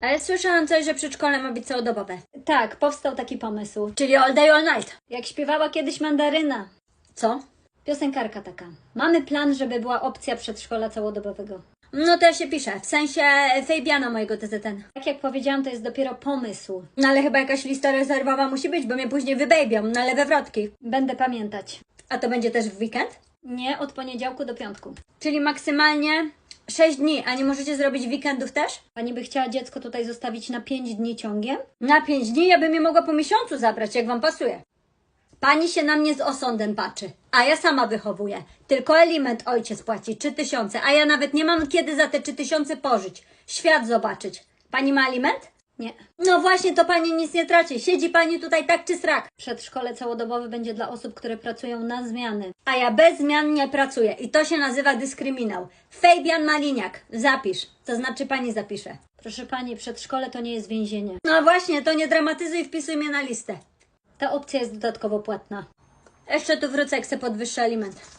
Ale słyszałam coś, że przedszkole ma być całodobowe. Tak, powstał taki pomysł. Czyli all day, all night. Jak śpiewała kiedyś Mandaryna. Co? Piosenkarka taka. Mamy plan, żeby była opcja przedszkola całodobowego. No to ja się piszę, w sensie Fejbiana mojego TZN. Tak jak powiedziałam, to jest dopiero pomysł. No ale chyba jakaś lista rezerwowa musi być, bo mnie później wybejbią na lewe wrotki. Będę pamiętać. A to będzie też w weekend? Nie od poniedziałku do piątku. Czyli maksymalnie 6 dni, a nie możecie zrobić weekendów też? Pani by chciała dziecko tutaj zostawić na 5 dni ciągiem? Na 5 dni ja bym je mogła po miesiącu zabrać, jak wam pasuje. Pani się na mnie z osądem patrzy, a ja sama wychowuję. Tylko aliment ojciec płaci 3000, a ja nawet nie mam kiedy za te 3000 pożyć. Świat zobaczyć. Pani ma aliment? Nie. No właśnie, to pani nic nie traci. Siedzi pani tutaj tak czy srak. Przedszkole całodobowe będzie dla osób, które pracują na zmiany. A ja bez zmian nie pracuję i to się nazywa dyskryminał. Fejbian Maliniak. Zapisz. To znaczy pani zapisze. Proszę pani, przedszkole to nie jest więzienie. No właśnie, to nie dramatyzuj, wpisuj mnie na listę. Ta opcja jest dodatkowo płatna. Jeszcze tu wrócę, jak chcę podwyższy aliment.